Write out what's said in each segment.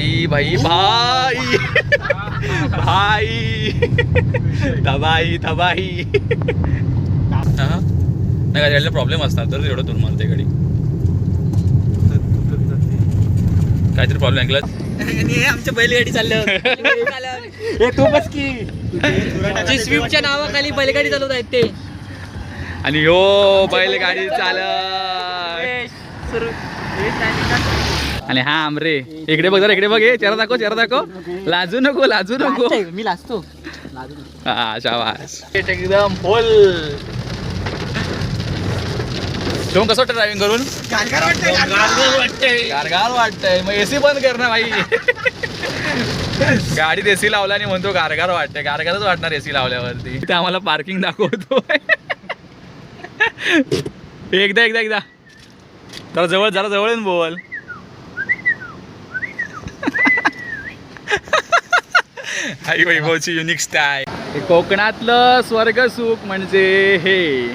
भाई भाई भाई। भाई। तबाई तबाई हा? नाही गाडीला प्रॉब्लेम असणार तर एवढं दूर मारते गाडी. काहीतरी प्रॉब्लेम ऐकला आमच्या बैलगाडी चालल्या हे तू बस की. स्विफ्टच्या नावाखाली बैलगाडी चालवत आहेत ते. आणि यो बैल गाडी चाल आणि हा आमरे. इकडे बघ जरा इकडे बघ हे चेहरा दाखव चेहरा दाखव. लाजू नको लाजू नको. मी लाजतो. हा शाबास. एकदम फुल ठेवून कसं वाटतं ड्रायव्हिंग करून? गारगार वाटतंय मग एसी बंद कर ना भाई गाडीत एसी लावला आणि म्हणतो गारगार वाटतंय. गारगारच वाटणार एसी लावल्यावरती. ते आम्हाला पार्किंग दाखवतो एकदा एकदा एकदा. जरा जवळ जरा जवळ येऊन बोल. आई वैभवची युनिक स्टाय कोकणातलं स्वर्ग सुख म्हणजे हे.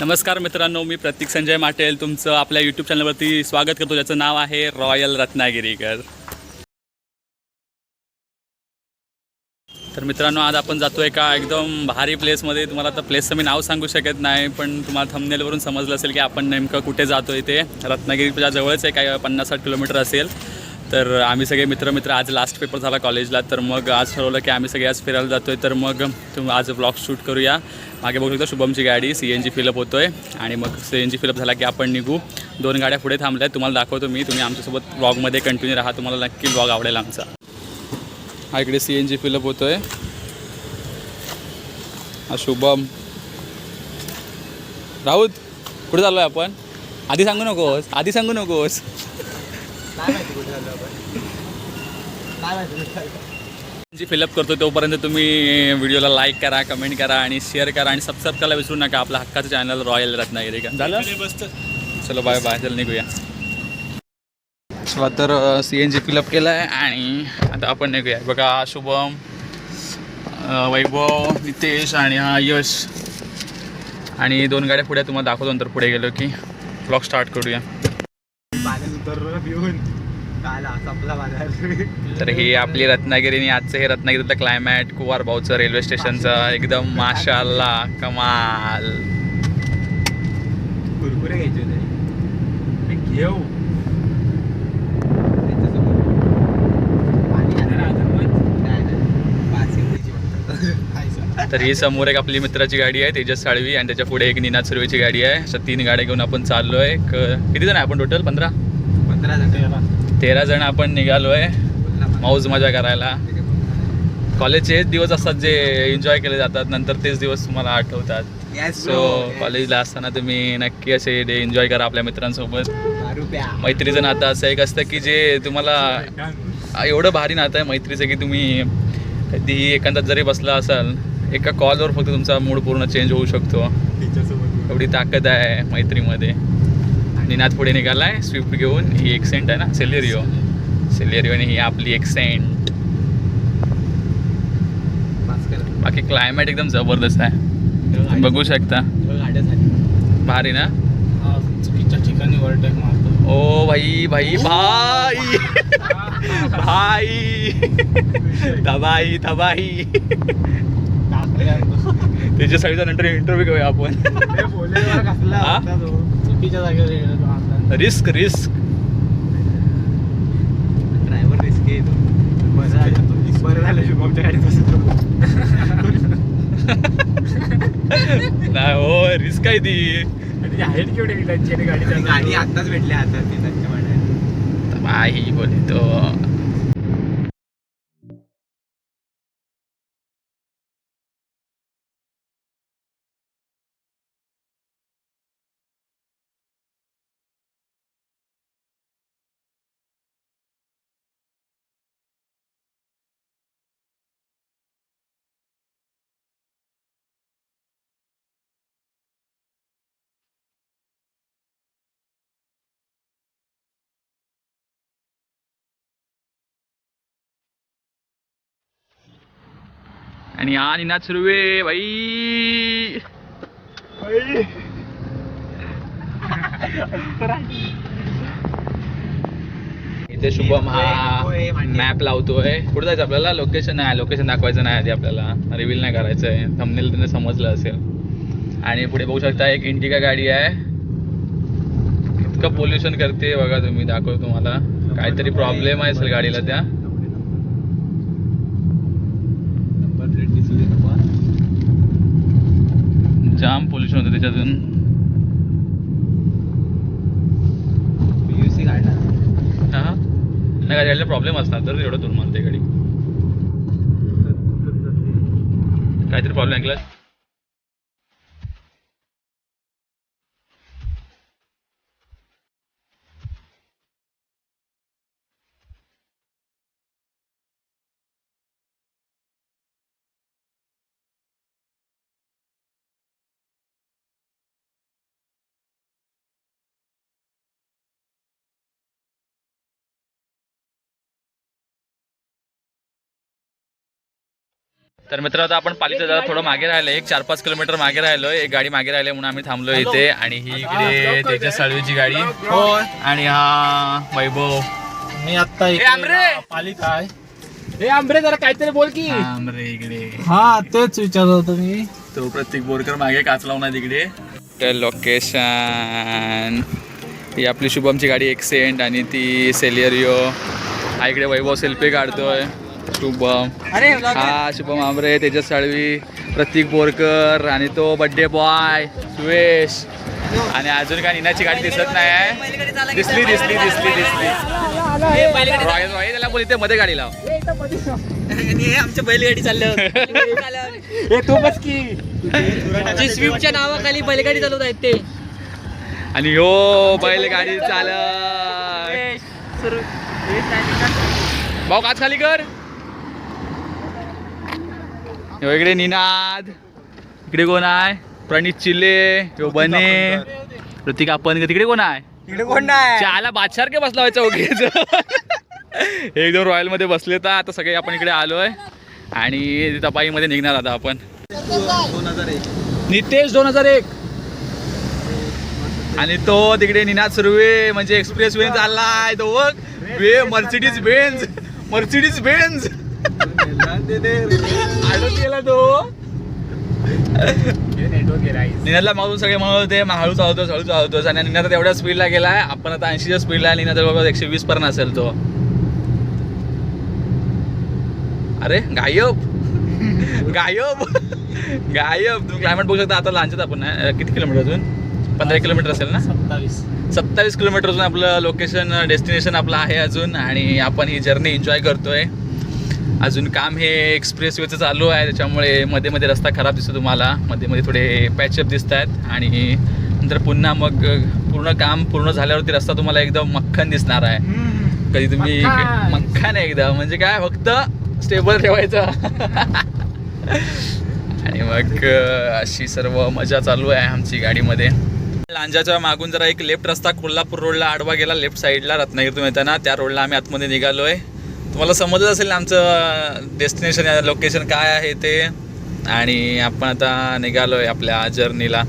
नमस्कार मित्रांनो मी प्रतीक संजय माटेल. तुमचं आपल्या यूट्यूब चॅनलवरती स्वागत करतो ज्याचं नाव आहे रॉयल रत्नागिरीकर. तर मित्रांनो आज आपण जातोय का एकदम भारी प्लेसमध्ये तुम्हाला आता प्लेसचं मी नाव सांगू शकत नाही पण तुम्हाला थंबनेलवरून समजलं असेल की आपण नेमकं कुठे जातोय ते. रत्नागिरीच्या जवळच आहे काय पन्नास साठ किलोमीटर असेल. तर आम्ही सगळे मित्र मित्र आज लास्ट पेपर झाला कॉलेजला तर मग आज ठरवलं की आम्ही सगळे आज फिरायला जातोय. तर मग तुम आज ब्लॉग शूट करूया. मागे बघू शकतो शुभमची गाडी सी एन जी फिलअप होतोय. आणि मग सी एन जी फिलअप झाला की आपण निघू. दोन गाड्या पुढे थांबल्या. तुम्हाला दाखवतो मी. तुम्ही आमच्यासोबत ब्लॉगमध्ये कंटिन्यू राहा. तुम्हाला नक्की ब्लॉग आवडेल आमचा. हा इकडे सी एन जी फिलअप होतोय. हा शुभम. राऊत कुठे चाललोय आपण? आधी सांगू नकोस आधी सांगू नकोस. जी फिलअप करतो तोपर्यंत तुम्ही व्हिडिओला लाईक करा कमेंट करा आणि शेअर करा आणि सबस्क्राईब करायला विसरू नका. आपलं हक्काचं चॅनल रॉयल रत्नागिरी. का झालं चलो बाय बाय चल निघूया. चला तर सी एन जी फिलअप केलं आहे आणि आता आपण निघूया. बघा शुभम वैभव नितेश आणि हा यश. आणि दोन गाड्या पुढे तुम्हाला दाखवतो नंतर पुढे गेलो की ब्लॉग स्टार्ट करूया. तर ही आपली रत्नागिरी आणि आजचं हे रत्नागिरीतलं क्लायमॅट कुवार भाऊचं रेल्वे स्टेशनचं एकदम माशाल्ला कमाल. कुरकुरे घ्यायचे घेऊ. तर ही समोर एक आपली मित्राची गाडी आहे तेजस साळवी आणि त्याच्या पुढे एक निनाद सुर्वेची गाडी आहे. अशा तीन गाड्या घेऊन आपण चाललो आहे किती जण आहे आपण टोटल पंधरा? पंधरा जण. तेरा. जण आपण निघालो आहे मौज मजा करायला. कॉलेजचे हेच दिवस असतात जे एन्जॉय केले जातात नंतर तेच दिवस तुम्हाला आठवतात. सो कॉलेजला असताना तुम्ही नक्की असे डे एन्जॉय करा आपल्या मित्रांसोबत. मैत्रीचं नातं असं एक असतं की जे तुम्हाला एवढं भारी नातं आहे मैत्रीचं की तुम्ही कधीही एखाद्यात जरी बसला असाल एका कॉलवर फक्त तुमचा मूड पूर्ण चेंज होऊ शकतो. एवढी ताकद आहे मैत्रीमध्ये. निनाद पुढे निघाला आहे स्विफ्ट घेऊन ही एक्सेंट आहे ना? सेलेरिओ सेलेरिओ आणि ही आपली एक्सेंट बाकी क्लायमेट एकदम जबरदस्त आहे. बघू शकता. भारी ना? ओ भाई भाई भाई! भाई! तबाई तबाई त्याच्या साईडचा नंतर इंटरव्ह्यू घेऊया आपण? चुकीच्या जागेवर रिस्क रिस्क ड्रायव्हर रिस्क येतो बरं झालं. बरं झालं. शुभमच्या गाडीत बसतो. नाही हो रिस्क आहे ती. हाईट केवढी त्यांची गाडी गाडी आताच भेटली आता ती त्यांच्या तबाई बोले तो. आणि हा निनाद सुर्वे बाई. इथे शुभम हा मॅप लावतोय. कुठं जायचं आपल्याला? लोकेशन आहे लोकेशन दाखवायचं नाही आधी आपल्याला. रिव्हील नाही करायचं आहे थंबनेल त्यांना समजलं असेल. आणि पुढे बघू शकता एक इंडिका गाडी आहे. इतकं पोल्युशन करते बघा तुम्ही दाखवतो तुम्हाला. काहीतरी प्रॉब्लेम आहे असेल गाडीला त्या. त्याच्यातून. पीयूसी हा नाही गाडीला प्रॉब्लेम असणार तर एवढं दूर मानते गाडी. काहीतरी प्रॉब्लेम ऐकला तर मित्र आता आपण पालीचं जरा थोडं मागे राहिलो. एक चार पाच किलोमीटर मागे राहिलो. एक गाडी मागे राहिली म्हणून आम्ही थांबलो इथे. आणि ही इकडे तेजस साळवीची गाडी. आणि हा वैभव. मी आता! पालिका आहे. हे आंबरे जरा काहीतरी बोल की. आमरे इकडे. हा तेच विचारत होतो मी. तो प्रत्येक बोरकर मागे काच लावून आहे तिकडे लोकेशन ही आपली शुभमची गाडी एक्सेंट आणि ती सेलियरिओ हा इकडे वैभव सेल्फी काढतोय. शुभम अरे हा शुभम आमरे तेजस साळवी प्रतीक बोरकर आणि तो बड्डे बॉय सुवेश आणि अजून काय निनाची गाडी दिसत नाही आहे दिसली दिसली दिसली दिसली त्याला बोल इथे मध्ये गाडी लाव आमच्या बैलगाडी चाललं हे तू बस की जे स्विफ्टच्या नावाखाली बैलगाडी चालवत आहेत ते आणि हो बैल गाडी चाल भाऊ काच खाली कर इकडे निनाद. इकडे कोण आहे? प्रणित चिल्ले ह्यो बने. ऋतिक आपण तिकडे कोण आहे? इकडे कोण नाही? चहाला बादशार के बसला व्हायचा ओकेच एकदम रॉयलमध्ये बसले तर आता सगळे आपण इकडे आलोय. आणि तपाईमध्ये निघणार आता आपण. नितेश दोन हजार एक. आणि तो तिकडे निनाद सुर्वे म्हणजे एक्सप्रेस वे चाललाय. तो बघ. वे मर्सिडीज बेन्झ मर्सिडीज बेन्झ आडून गेला तो. निनादला मागून सगळे म्हणत होते "मा, हळू चालवतोस हळू चालवतोस. आणि निनाद आता एवढ्या स्पीडला गेलाय. आपण आता ऐंशीच्या स्पीडला निनाद बाबा एकशे वीस पर्यंत असेल तो. अरे गायब. गायब. गायब. तुम्ही क्लायमेट बघू शकता आता लांचत आपण किती किलोमीटर अजून? पंधरा किलोमीटर असेल ना? सत्तावीस. सत्तावीस किलोमीटर अजून आपलं लोकेशन डेस्टिनेशन आपलं आहे अजून. आणि आपण ही जर्नी एन्जॉय करतोय. अजून काम हे एक्सप्रेस वेचं चालू आहे. त्याच्यामुळे मध्ये मध्ये रस्ता खराब दिसतो तुम्हाला. मध्ये मध्ये थोडे पॅचअप दिसत आहेत आणि नंतर पुन्हा मग पूर्ण काम पूर्ण झाल्यावरती रस्ता तुम्हाला एकदम मक्खन दिसणार आहे. कधी तुम्ही मक्खन. मक्खन एकदम. म्हणजे काय फक्त स्टेबल ठेवायचं. आणि मग अशी सर्व मजा चालू आहे आमची गाडीमध्ये. लांजाच्या मागून जरा एक लेफ्ट रस्ता कोल्हापूर रोडला आडवा गेला. लेफ्ट साईडला रत्नागिरीतून येताना. त्या रोडला आम्ही आतमध्ये निघालोय. तुम्हाला समजत असेल आमचं डेस्टिनेशन लोकेशन काय आहे ते. आणि आपण आता निघालोय आपल्या जर्नीला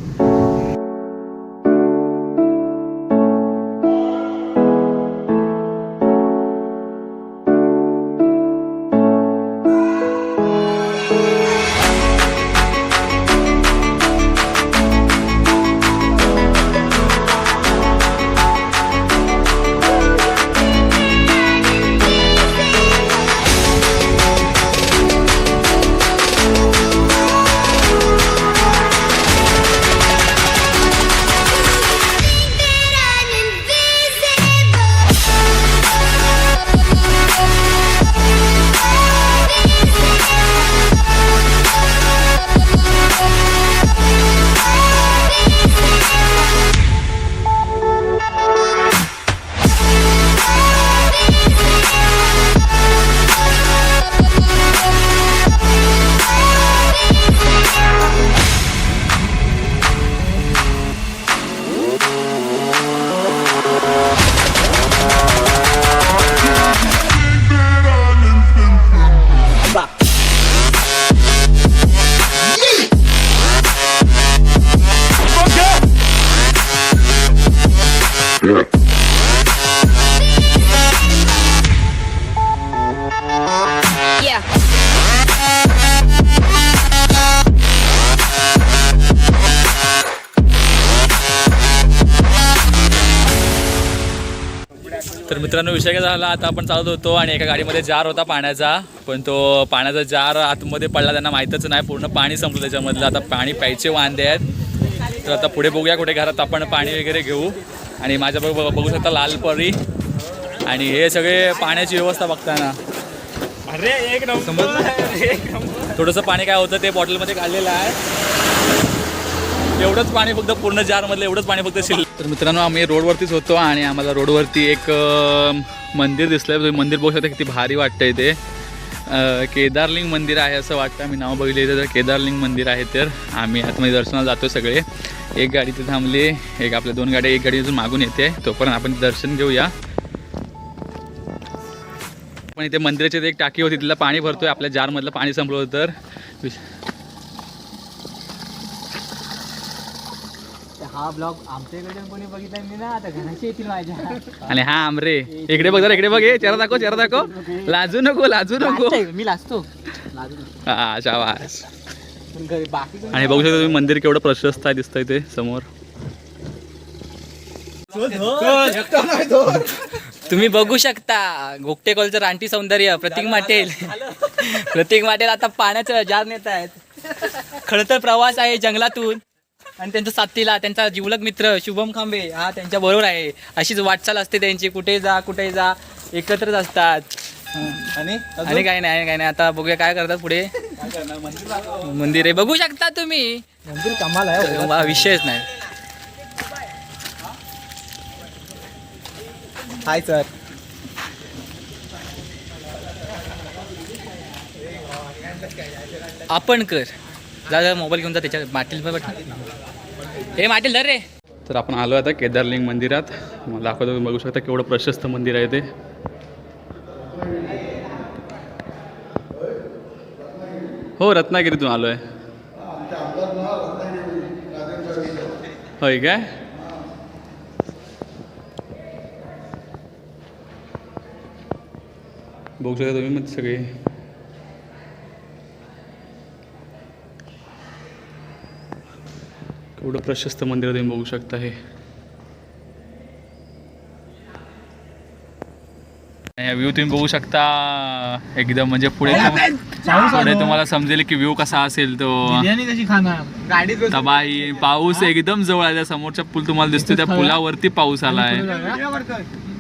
मित्रांनो विषय काय झाला? आता आपण चालत होतो आणि एका गाडीमध्ये जार होता पाण्याचा. पण तो पाण्याचा जार आतमध्ये पडला त्यांना माहीतच नाही. पूर्ण पाणी संपलं त्याच्यामधलं. आता पाणी प्यायचे वांदे आहेत. तर आता पुढे बघूया कुठे घरात आपण पाणी वगैरे घेऊ. आणि माझ्या बघ बघ- शकता लाल परी आणि हे सगळे पाण्याची व्यवस्था बघताना. अरे एक नंबर. थोडंसं पाणी काय होतं ते बॉटलमध्ये काढलेलं आहे. एवढंच पाणी फक्त पूर्ण जारमधलं एवढंच पाणी फक्त शिल्लक तर मित्रांनो आम्ही रोडवरतीच होतो आणि आम्हाला रोडवरती एक मंदिर दिसलं तुम्ही मंदिर बघू शकता किती भारी वाटतं ते. केदारलिंग मंदिर आहे असं वाटतं. आम्ही नाव बघितलं इथे तर केदारलिंग मंदिर आहे तर आम्ही आतमध्ये दर्शनाला जातो सगळे. एक गाडी तिथे थांबली. एक आपल्या दोन गाड्या एक गाडी अजून मागून येते. तोपर्यंत आपण दर्शन घेऊया. पण इथे मंदिराची एक टाकी होती तिथलं पाणी भरतोय. आपल्या जारमधलं पाणी संपलं होतं तर. हा ब्लॉग आमच्या इकडे कोणी बघितला मी ना आता घराशी येतील माझ्या. आणि हा आमरे. इकडे बघ जरा इकडे बघ हे चेहरा दाखव चेहरा दाखव. लाजू नको लाजू नको. लाजतोय, मी लाजतो. लाजू नको. हा शाबास. पण घरी बाकी कोणी- आणि बघू शकता तुम्ही मंदिर केवढं प्रशस्त आहे दिसतंय ते समोर. तुम्ही बघू शकता गोगटे कॉलचं रानटी सौंदर्य प्रतीक माटेल. प्रतीक माटेल आता पाण्याचं जार नेत आहेत. खडतर प्रवास आहे जंगलातून. आणि त्यांचा साथीला त्यांचा जिवलग मित्र शुभम खांबे हा त्यांच्या बरोबर आहे. अशीच वाटचाल असते त्यांची कुठे जा कुठे जा एकत्रच असतात. आणि आणि काय नाही काय नाही आता बघूया काय करतात पुढे. मंदिर आहे बघू शकता तुम्ही. मंदिर कमाल आहे विषयच नाही. Hi sir. आपण कर. जा मोबाईल घेऊन जा त्याच्या माटील हे माटील धर रे. तर आपण आलो आता केदारलिंग मंदिरात. दाखवतो तुम्ही बघू शकता केवढं प्रशस्त मंदिर आहे ते. हो रत्नागिरीतून आलो आहे होय काय? बघू शकता तुम्ही मग सगळे. केवढं प्रशस्त मंदिर आहे तुम्ही बघू शकता हे व्ह्यू तुम्ही बघू शकता. एकदम म्हणजे पुढे पुढे तुम्हाला समजेल की व्ह्यू कसा असेल तो. कशी खाणार? तबाही पाऊस एकदम जवळ आहे. त्या समोरच्या पूल तुम्हाला दिसतोय. त्या पुलावरती पाऊस आलाय.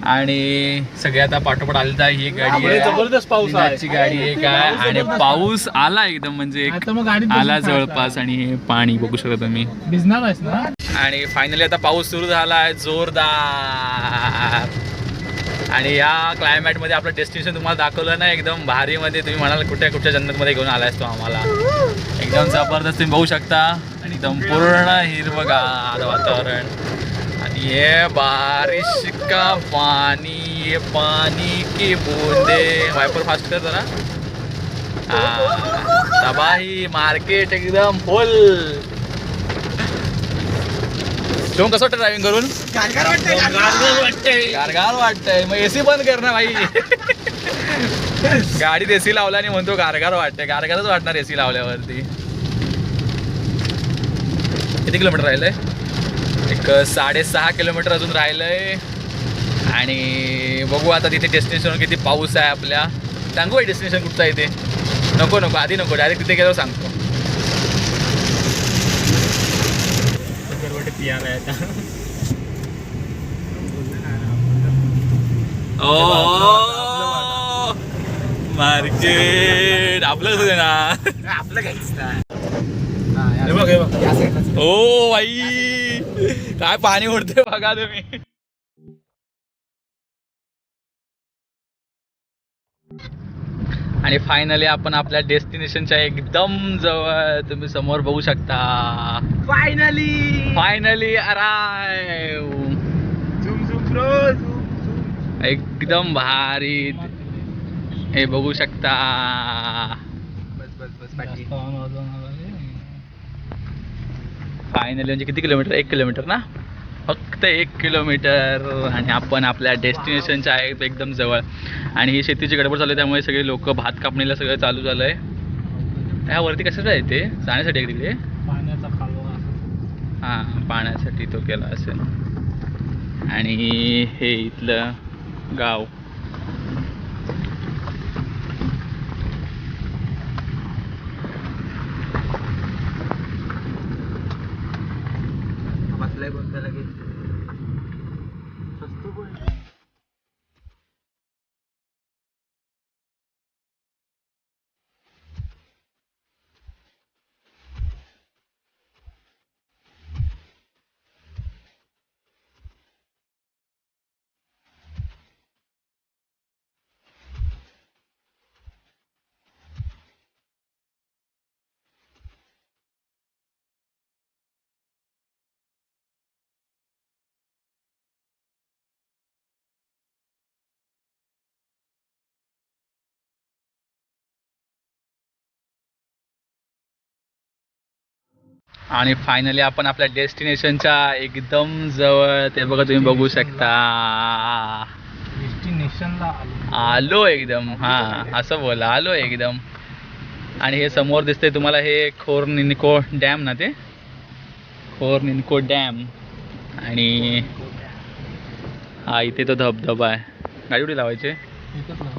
आणि सगळे आता पाठोपाठ आलेला ही एक गाडी आहे. जबरदस्त पाऊस आहे. निनादची गाडी एक आहे आणि पाऊस आला एकदम म्हणजे आला. जवळपास आणि हे पाणी बघू शकता तुम्ही. आणि फायनली आता पाऊस सुरू झाला आहे. जोरदार. आणि या क्लायमॅटमध्ये आपलं डेस्टिनेशन तुम्हाला दाखवलं ना एकदम भारीमध्ये. तुम्ही म्हणाल कुठे कुठच्या जन्नतमध्ये घेऊन आलायस तो आम्हाला. एकदम जबरदस्त तुम्ही बघू शकता. एकदम पूर्ण हिरवगार वातावरण. हे बारिश का पाणी ये पाणी की बूंदे। वायपर फास्ट कर जरा। हा तबाही मार्केट एकदम फुल शिवम कसं वाटतं ड्रायव्हिंग करून? गारगार वाटतंय मग एसी बंद कर ना भाई. गाडीत एसी लावला आणि म्हणतो गारगार वाटतंय. गारगारच वाटणार एसी लावल्यावरती. किती किलोमीटर राहिलंय? एक साडेसहा किलोमीटर अजून राहिलंय. आणि बघू आता तिथे डेस्टिनेशन किती पाऊस आहे आपल्या. सांगू आहे डेस्टिनेशन कुठचं आहे ते? नको नको आधी नको डायरेक्ट तिथे गेल्यावर सांगतो. ओ मार्केट आपलं कसं ना. आपलं घ्यायचं. O by. काय पाणी उडते बघा तुम्ही. आणि फायनली आपण आपल्या डेस्टिनेशनच्या एकदम जवळ तुम्ही समोर बघू शकता. फायनली फायनली अराय एकदम भारी. हे बघू शकता. बस बस बस फायनली म्हणजे किती किलोमीटर एक किलोमीटर ना? फक्त एक किलोमीटर आणि आपण आपल्या डेस्टिनेशनच्या आहे एकदम जवळ. आणि ही शेतीची गडबड चालू आहे त्यामुळे सगळे लोक भात कापणीला सगळं चालू झालं आहे ह्यावरती कशाचं आहे ते? जाण्यासाठी आहे का तिकडे? हां पाण्यासाठी तो केला असेल. आणि हे इथलं गाव. आणि फायनली आपण आपल्या डेस्टिनेशनच्या एकदम जवळ ते बघा तुम्ही बघू शकता. आलो. आलो एकदम हा असं बोला आलो एकदम. आणि हे समोर दिसतंय तुम्हाला हे खोर निनको डॅम ना ते? खोर निनको डॅम. आणि हा इथे तो धबधबा आहे. गाडी उडी लावायची एकच ना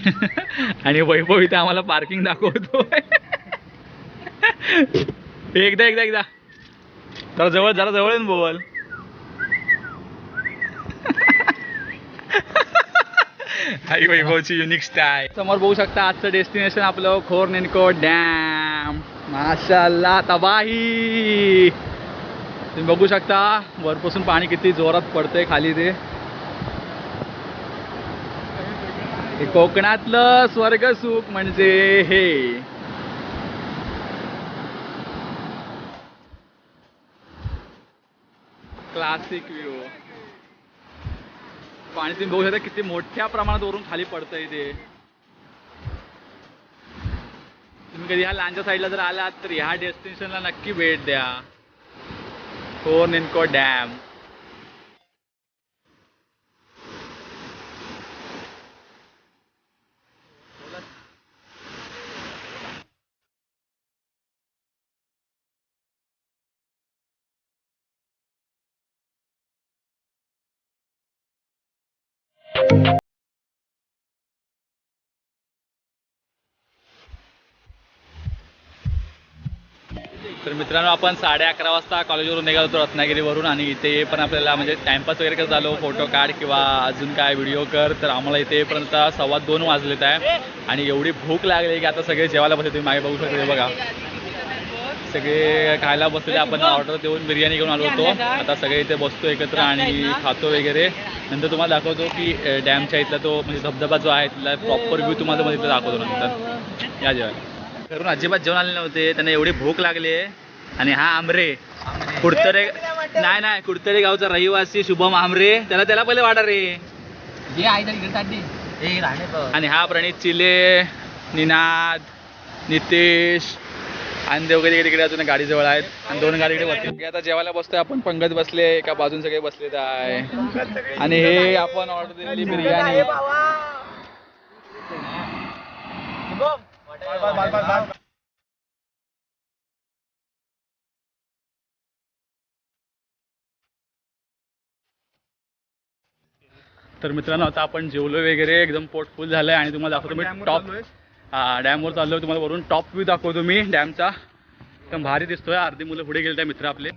आणि वैभव इथे आम्हाला पार्किंग दाखवतो एकदा एकदा एकदा. जरा जवळ जरा जवळ येऊन बोल. आई वैभवची युनिक स्टाय समोर बघू शकता आजचं डेस्टिनेशन आपलं खोर नेनको डॅम माशाला तबाही. तुम्ही बघू शकता वरपासून पाणी किती जोरात पडतंय खाली ते. हे कोकणातलं स्वर्ग सुख म्हणजे हे. क्लासिक व्ह्यू पाणी तुम्ही बघू शकता किती मोठ्या प्रमाणात वरून खाली पडतंय ते. तुम्ही कधी ह्या लांच्या साईडला जर आलात तर ह्या डेस्टिनेशनला नक्की भेट द्या. फोर निनको डॅम तर मित्रांनो आपण साडे अकरा वाजता कॉलेजवरून निघालो होतो रत्नागिरीवरून आणि इथे पण आपल्याला म्हणजे टाइमपास वगैरे कसं झालो फोटो काढ किंवा अजून काय व्हिडिओ कर. तर आम्हाला इथे सव्वा दोन वाजलेत आहे आणि एवढी भूक लागली की आता सगळे जेवायला बसले. तुम्ही मागे बघू शकते बघा. सगळे खायला बसलेले. आपण ऑर्डर देऊन बिर्याणी घेऊन आलो होतो. आता सगळे इथे बसतो एकत्र आणि खातो वगैरे. नंतर तुम्हाला दाखवतो की डॅमच्या इथला तो म्हणजे धबधबा जो आहे तिथला प्रॉपर व्ह्यू तुम्हाला मग इथला दाखवतो नंतर. या जेवायला. घरून अजिबात जेवण आले नव्हते त्यांना एवढी भूक लागली आणि हा आमरे. कुडतरे नाही नाही कुडतरे गावचा रहिवासी शुभम आमरे. त्याला त्याला पहिले वाटा रे. आणि हा प्रणित चिले निनाद नितेश आणि देवगडी इकडे तिकडे अजून गाडीजवळ आहेत आणि दोन गाडी इकडे बसले आता जेवायला बसतोय आपण पंगत बसले एका बाजून सगळे बसलेत आहे. आणि हे आपण ऑर्डर दिलेली बिर्याणी. तर मित्रांनो आता आपण जेवलो वगैरे एकदम पोट फुल झालंय आणि तुम्हाला दाखवतो मी टॉप डॅमवर चाललो तुम्हाला वरून. टॉप व्ह्यू दाखवतो मी डॅमचा. एकदम भारी दिसतोय. अर्धी मुलं पुढे गेले मित्र आपले.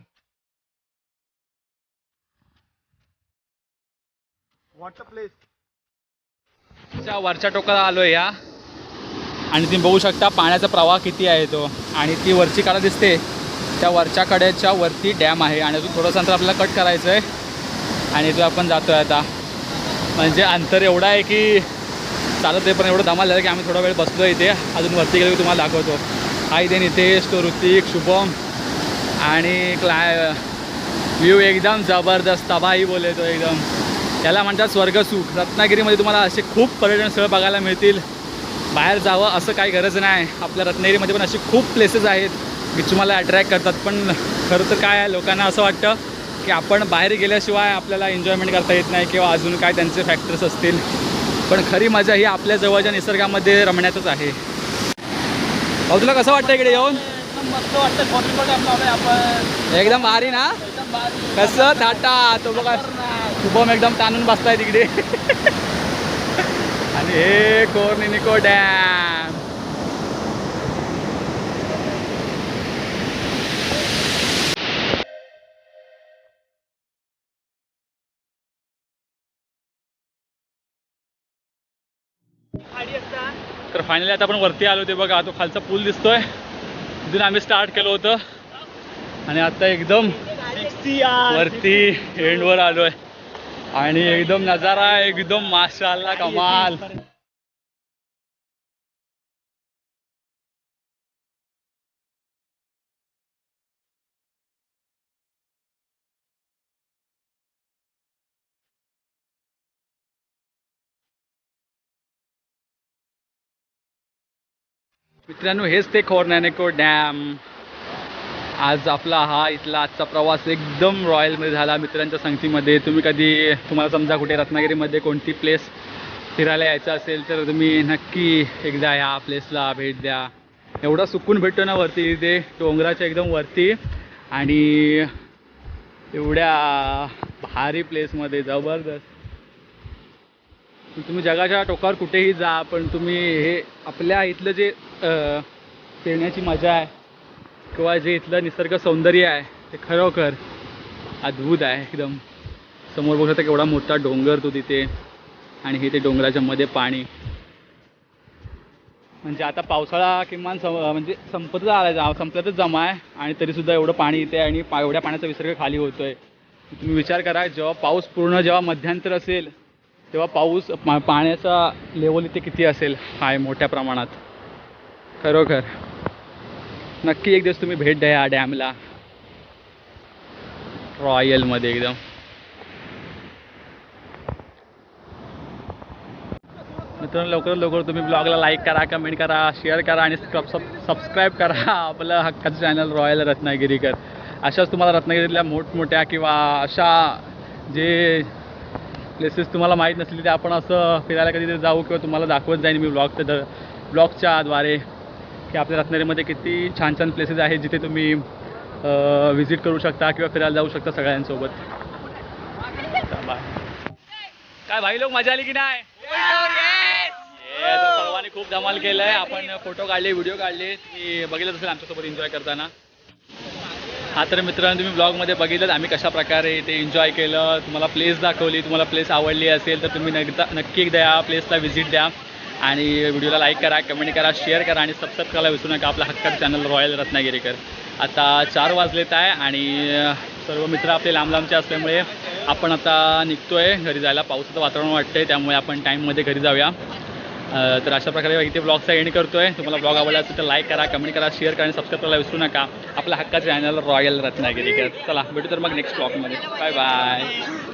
वॉटर प्लेस च्या वरच्या टोकाला आलोय या. आणि तुम्ही बघू शकता पाण्याचा प्रवाह किती आहे तो. आणि ती वरची कडा दिसते. त्या वरच्या कड्याच्या वरती डॅम आहे. आणि अजून थोडंसं अंतर आपल्याला कट करायचं आहे आणि तो आपण जातोय आता. म्हणजे अंतर एवढं आहे की चालत आहे पण एवढं धमाल झालं की आम्ही थोडा वेळ बसलो इथे. अजून वरती गेलो की तुम्हाला दाखवतो. आई इथे नितेश तो ऋतिक शुभम आणि क्लाय व्ह्यू एकदम जबरदस्त तबाही बोले तो एकदम. त्याला म्हणतात स्वर्गसुख रत्नागिरीमध्ये तुम्हाला असे खूप पर्यटन स्थळं बघायला मिळतील. बाहेर जावं असं काही गरज नाही. आपल्या रत्नागिरीमध्ये पण असे खूप प्लेसेस आहेत की तुम्हाला अट्रॅक्ट करतात. पण खरं तर काय आहे लोकांना असं वाटतं की आपण बाहेर गेल्याशिवाय आपल्याला एन्जॉयमेंट करता येत नाही किंवा अजून काय त्यांचे फॅक्टर्स असतील. पण खरी मजा ही आपल्या जवळच्या निसर्गामध्ये रमण्यातच आहे. भाऊ तुला कसं वाटतं इकडे येऊन? एकदम मस्त वाटतं कॉर्निंग डॅम लावलंय आपण. एकदम भारी ना? कसं? थाटा. तो बघा. शुभम एकदम ताणून बसलाय तिकडे. आणि हे कोर्निनिको डॅम. तर फायनली आता आपण वरती आलो ते बघा तो खालचा पूल दिसतोय. तिथून आम्ही स्टार्ट केलं होतं. आणि आता एकदम वरती एंडवर आलोय. आणि एकदम नजारा आहे, एकदम माशाला कमाल. मित्रांनो हेच ते खोरनॅनेको डॅम. आज आपला हा इथला आजचा प्रवास एकदम रॉयलमध्ये झाला मित्रांच्या संगतीमध्ये. तुम्ही कधी तुम्हाला समजा कुठे रत्नागिरीमध्ये कोणती प्लेस फिरायला यायचं असेल तर तुम्ही नक्की एकदा ह्या प्लेसला भेट द्या. एवढा सुकून भेटतो ना वरती इथे डोंगराच्या एकदम वरती. आणि एवढ्या भारी प्लेसमध्ये जबरदस्त. तुम्ही जगाच्या टोकावर कुठेही जा पण तुम्ही हे आपल्या इथलं जे फिरण्याची मजा आहे. किंवा जे इथलं निसर्ग सौंदर्य आहे ते खरोखर अद्भुत आहे एकदम. समोर बघू शकता केवढा मोठा डोंगर तो तिथे आणि हे ते डोंगराच्या मध्ये पाणी. म्हणजे आता पावसाळा किमान सम म्हणजे संपतच आला संपल्यातच जमा आहे. आणि तरीसुद्धा एवढं पाणी इथे आणि पा एवढ्या पाण्याचा विसर्ग खाली होतो आहे तुम्ही विचार करा जेव्हा पाऊस पूर्ण जेव्हा मध्यांतर असेल तेव्हा पाऊस पा पाण्याचा लेवल इथे किती असेल? हाय मोठ्या प्रमाणात. खरोखर. नक्की एक दिवस तुम्ही भेट द्या या डॅमला. रॉयलमध्ये एकदम. मित्रांनो लवकर लवकर तुम्ही ब्लॉगला लाईक करा कमेंट करा शेअर करा आणि सब सबस्क्राईब करा आपलं हक्काचं चॅनल रॉयल रत्नागिरीकर. अशाच तुम्हाला रत्नागिरीतल्या मोठमोठ्या किंवा अशा जे प्लेसेस तुम्हाला माहीत नसले ते आपण असं फिरायला कधीतरी जाऊ किंवा तुम्हाला दाखवत जाईन मी ब्लॉग ब्लॉगच्या द्वारे. की आपल्या रत्नागिरीमध्ये किती छान छान प्लेसेस आहेत जिथे तुम्ही व्हिजिट करू शकता किंवा फिरायला जाऊ शकता सगळ्यांसोबत. काय भाई लोक मजा आली की नाही? सर्वांनी खूप धमाल केलंय. आपण फोटो काढले व्हिडिओ काढले. तुम्ही बघितलं असेल आमच्यासोबत एन्जॉय करताना. हा तर मित्रांनो तुम्ही ब्लॉगमध्ये बघितलं. आम्ही कशा प्रकारे ते एन्जॉय केलं. तुम्हाला प्लेस दाखवली. तुम्हाला प्लेस आवडली असेल तर तुम्ही नक्की नक्की एकदा या प्लेसला व्हिजिट द्या. आणि व्हिडिओला लाईक करा कमेंट करा शेअर करा आणि सबस्क्राईब करायला विसरू नका. आपला हक्काचं चॅनल रॉयल रत्नागिरीकर. आता चार वाजलेत आहे आणि सर्व मित्र आपले लांब लांबचे असल्यामुळे आपण आता निघतोय घरी जायला. पावसाचं वातावरण वाटतंय त्यामुळे आपण टाईममध्ये घरी जाऊया. तर अशा प्रकारे इथे ब्लॉगचा एंड करतोय. तुम्हाला ब्लॉग आवडला असेल तर लाईक करा कमेंट करा शेअर करा आणि सबस्क्राईब करायला विसरू नका. आपला हक्काचं चॅनल रॉयल रत्नागिरीकर. चला भेटू तर मग नेक्स्ट ब्लॉगमध्ये बाय बाय